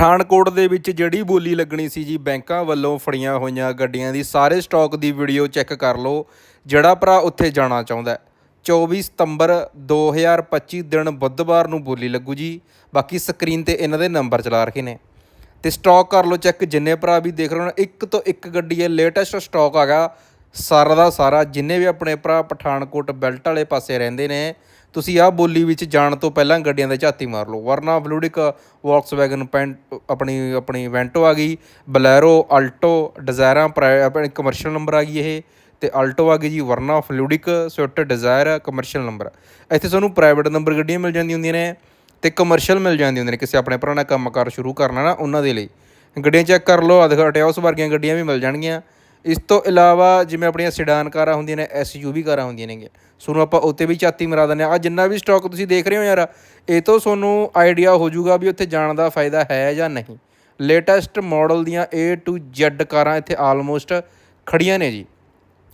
ਪਠਾਨਕੋਟ ਦੇ ਵਿੱਚ ਜਿਹੜੀ ਬੋਲੀ ਲੱਗਣੀ ਸੀ ਜੀ, ਬੈਂਕਾਂ ਵੱਲੋਂ ਫੜੀਆਂ ਹੋਈਆਂ ਗੱਡੀਆਂ ਦੀ, ਸਾਰੇ ਸਟਾਕ ਦੀ ਵੀਡੀਓ ਚੈੱਕ ਕਰ ਲਓ, ਜਿਹੜਾ ਭਰਾ ਉੱਥੇ ਜਾਣਾ ਚਾਹੁੰਦਾ ਹੈ। 24 ਸਤੰਬਰ 2025 ਦਿਨ ਬੁੱਧਵਾਰ ਨੂੰ ਬੋਲੀ ਲੱਗੂ ਜੀ ਬਾਕੀ ਸਕਰੀਨ ਤੇ ਇਹਨਾਂ ਦੇ ਨੰਬਰ ਚਲਾ ਰੱਖੇ ਨੇ ਤੇ ਸਟਾਕ ਕਰ ਲਓ ਚੈੱਕ, ਜਿੰਨੇ ਭਰਾ ਵੀ ਦੇਖ ਰਹੇ ਹੋ ਇੱਕ ਤੋਂ ਇੱਕ ਗੱਡੀ ਹੈ, ਲੇਟੈਸਟ ਸਟਾਕ ਗਿਆ ਸਾਰਾ ਦਾ ਸਾਰਾ, ਜਿੰਨੇ ਵੀ ਆਪਣੇ ਭਰਾ ਪਠਾਨਕੋਟ ਬੈਲਟ ਵਾਲੇ ਪਾਸੇ ਰਹਿੰਦੇ ਨੇ, ਤੁਸੀਂ ਆਹ ਬੋਲੀ ਵਿੱਚ ਜਾਣ ਤੋਂ ਪਹਿਲਾਂ ਗੱਡੀਆਂ ਦੇ ਝਾਤੀ ਮਾਰ ਲਓ। ਵਰਨਾ ਫਲੂਡਿਕ ਵੌਕਸਵੈਗਨ ਪੈਂਟ ਆਪਣੀ ਆਪਣੀ ਵੈਂਟੋ ਆ ਗਈ ਬਲੈਰੋ ਅਲਟੋ ਡਿਜ਼ਾਇਰਾਂ ਪ੍ਰਾਈ- ਆਪਣੀ ਕਮਰਸ਼ੀਅਲ ਨੰਬਰ ਆ ਗਈ ਇਹ, ਤੇ ਅਲਟੋ ਆ ਗਈ ਜੀ, Verna fluidic Swift Dzire commercial number ਇੱਥੇ ਤੁਹਾਨੂੰ ਪ੍ਰਾਈਵੇਟ ਨੰਬਰ ਗੱਡੀਆਂ ਮਿਲ ਜਾਂਦੀਆਂ ਹੁੰਦੀਆਂ ਨੇ, ਤੇ ਕਮਰਸ਼ੀਅਲ ਮਿਲ ਜਾਂਦੀਆਂ ਹੁੰਦੀਆਂ ਨੇ, ਕਿਸੇ ਆਪਣੇ ਭਰਾ ਨਾਲ ਕੰਮਕਾਰ ਸ਼ੁਰੂ ਕਰਨਾ ਨਾ, ਉਹਨਾਂ ਦੇ ਲਈ। ਗੱਡੀਆਂ ਚੈੱਕ ਕਰ ਲਓ ਅਧਿਕ ਅਟਿਆਸ ਵਰਗੀਆਂ ਗੱਡੀਆਂ ਵੀ ਮਿਲ ਜਾਣਗੀਆਂ। ਇਸ ਤੋਂ ਇਲਾਵਾ ਜਿਵੇਂ ਆਪਣੀਆਂ ਸਿਡਾਨ ਕਾਰਾਂ ਹੁੰਦੀਆਂ ਨੇ ਐਸਯੂਵੀ ਕਾਰਾਂ ਹੁੰਦੀਆਂ ਨੇਗੀਆਂ। ਤੁਹਾਨੂੰ ਆਪਾਂ ਉੱਤੇ ਵੀ ਝਾਤੀ ਮਰਾ ਦਿੰਦੇ ਆ ਆ ਜਿੰਨਾ ਵੀ ਸਟਾਕ ਤੁਸੀਂ ਦੇਖ ਰਹੇ ਹੋ ਯਾਰ, ਇਹ ਤੋਂ ਤੁਹਾਨੂੰ ਆਈਡੀਆ ਹੋ ਜਾਊਗਾ ਵੀ ਉੱਥੇ ਜਾਣ ਦਾ ਫਾਇਦਾ ਹੈ ਜਾਂ ਨਹੀਂ। ਲੇਟੈਸਟ ਮਾਡਲ ਦੀਆਂ A to Z ਕਾਰਾਂ ਇੱਥੇ ਆਲਮੋਸਟ ਖੜੀਆਂ ਨੇ ਜੀ।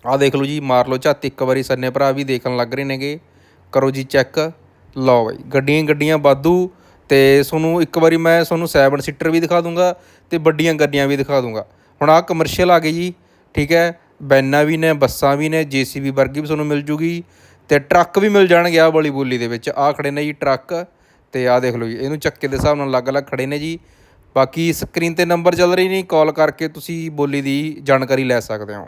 ਆਹ ਦੇਖ ਲਓ ਜੀ, ਮਾਰ ਲਓ ਝੱਤ, ਇੱਕ ਵਾਰੀ ਸੰਨੇ ਭਰਾ ਵੀ ਦੇਖਣ ਲੱਗ ਰਹੇ ਨੇਗੇ। ਕਰੋ ਜੀ ਚੈੱਕ ਲਓ ਬਾਈ, ਗੱਡੀਆਂ ਗੱਡੀਆਂ ਬਾਦੂ ਤੇ ਤੁਹਾਨੂੰ ਇੱਕ ਵਾਰੀ ਮੈਂ ਤੁਹਾਨੂੰ 7 ਸੀਟਰ ਵੀ ਦਿਖਾ ਦੂੰਗਾ ਤੇ ਵੱਡੀਆਂ ਗੱਡੀਆਂ ਵੀ ਦਿਖਾ ਦੂੰਗਾ। ਹੁਣ ਆਹ ਕਮਰਸ਼ੀਅਲ ਆ ਗਈ ਜੀ। ਠੀਕ ਹੈ ਵੈਨਾਂ ਵੀ ਨੇ, ਬੱਸਾਂ ਵੀ ਨੇ ਜੇ ਸੀ ਬੀ ਵਰਗੀ ਵੀ ਤੁਹਾਨੂੰ ਮਿਲ ਜੂਗੀ ਅਤੇ ਟਰੱਕ ਵੀ ਮਿਲ ਜਾਣਗੇ ਆਹ ਵਾਲੀ ਬੋਲੀ ਦੇ ਵਿੱਚ। ਆਹ ਖੜ੍ਹੇ ਨੇ ਜੀ ਟਰੱਕ ਅਤੇ ਆਹ ਦੇਖ ਲਓ ਜੀ, ਇਹਨੂੰ ਚੱਕੇ ਦੇ ਹਿਸਾਬ ਨਾਲ ਅਲੱਗ-ਅਲੱਗ ਖੜ੍ਹੇ ਨੇ ਜੀ। ਬਾਕੀ ਸਕਰੀਨ ਤੇ ਨੰਬਰ ਚੱਲ ਰਹੇ ਨੇ ਕਾਲ ਕਰਕੇ ਤੁਸੀਂ ਬੋਲੀ ਦੀ ਜਾਣਕਾਰੀ ਲੈ ਸਕਦੇ ਹੋ।